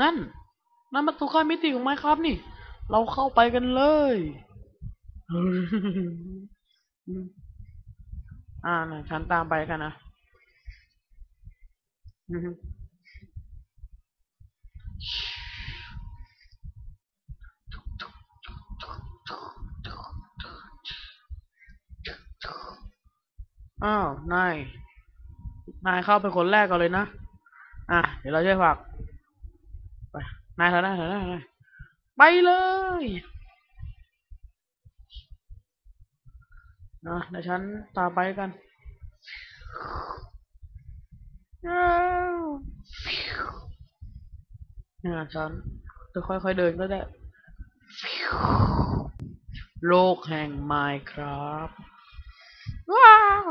นั่นนั่นประตูข้ามิติของไมครับนี่ เราเข้าไปกันเลยอ่านะฉันตามไปกันนะอ้าวนายนายเข้าไปคนแรกก่อนเลยนะ อะ เดี๋ยวเราช่วยฝาก ไปนายเถอะนายเถอะนายเถอะไปเลยนะเดี๋ยวฉันตามไปกันเนี่ยฉันจะค่อยๆเดินก็ได้ โลกแห่งไมครับว้าว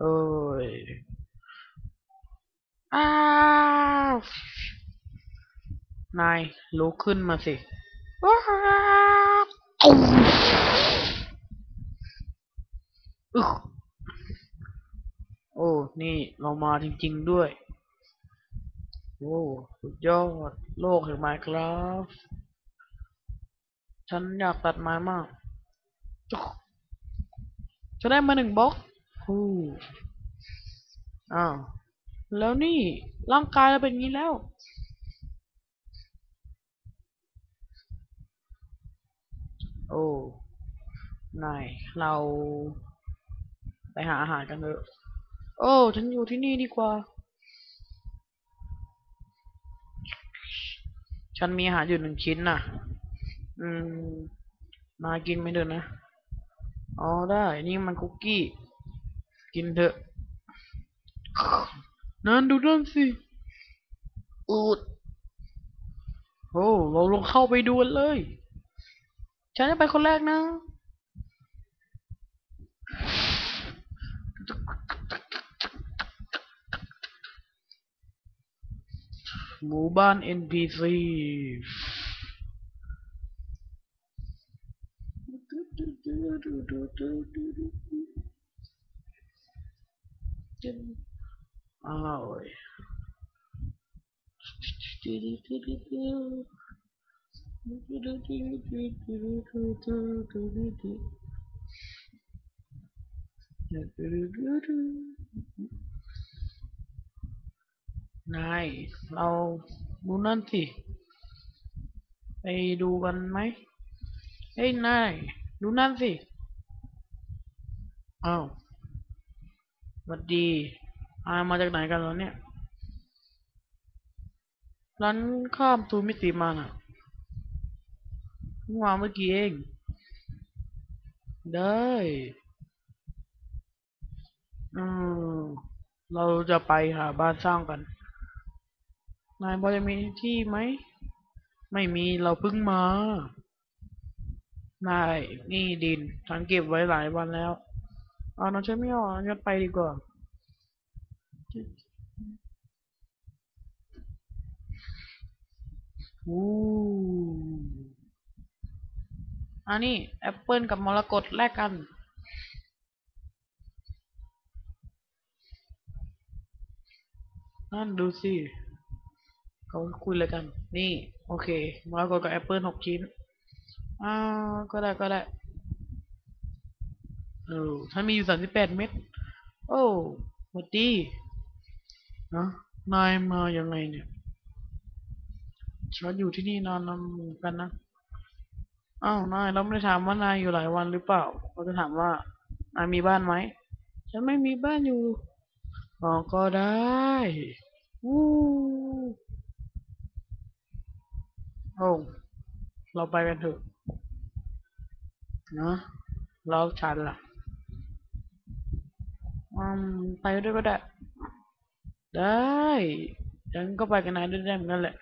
เอ้ย อ้าว นายลุกขึ้นมาสิว้าวอึกโอ้ นี่เรามาจริง ๆ ด้วย โอ้สุดยอด โลกแห่งไมครับฉันอยากตัดไม้มากจุ๊กจะได้มาหนึ่งบล็อกฮู้อ้าว แล้วนี่ ร่างกายเราเป็นอย่างนี้แล้ว โอ้นายเรา ไปหาอาหารกันเถอะโอ้ฉันอยู่ที่นี่ดีกว่า ฉันมีอาหารอยู่หนึ่งชิ้นน่ะ อืม มากินไม่เดินนะอ๋อได้ นี่มันคุกกี้ กินเถอะนั่นดูนั่นสิอูดโอ้เราลงเข้าไปดูกันเลย ฉันจะไปคนแรกนะหมู่บ้าน NPC อ้าวเฮ้ย นายเราดูนั่นสิ ไปดูกันไหมเฮ้ยนายดูนั่นสิอ้าวสวัสดีอามาจากไหนกันแล้วเนี่ยร้านข้ามตูมิติมาน่ะ มาเมื่อกี้เอง ได้อืมเราจะไปหาบ้านสร้างกัน นายพอจะมีที่ไหม ไม่มีเราเพิ่งมา นายนี่ดินฉันเก็บไว้หลายวันแล้วเอาน้องฉันไม่เอาอะฉันไปดีกว่าอู้ อันนี้แอปเปิลกับมรกตแลกกันนั่นดูสิเขาคุยอะไรกัน นี่ โอเคมรกตกับแอปเปิลหกชิ้นอ่าก็ได้ก็ได้เออฉันมีอยู่สามสิบแปดเม็ดโอ้สวัสดีนะนายมายังไงเนี่ยฉันอยู่ที่นี่นานแล้วเหมือนกันนะ อ้าวนายเราไม่ได้ถามว่านายอยู่หลายวันหรือเปล่าเราจะถามว่านายมีบ้านไหมฉันไม่มีบ้านอยู่อ๋อก็ได้วู้โอ้เราไปกันเถอะเนะแล้วฉันล่ะอืมไปด้วยก็ได้ ได้ฉันก็ไปกับนายด้วยได้เหมือนกันแหละ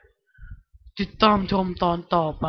ติดตามชมตอนต่อไป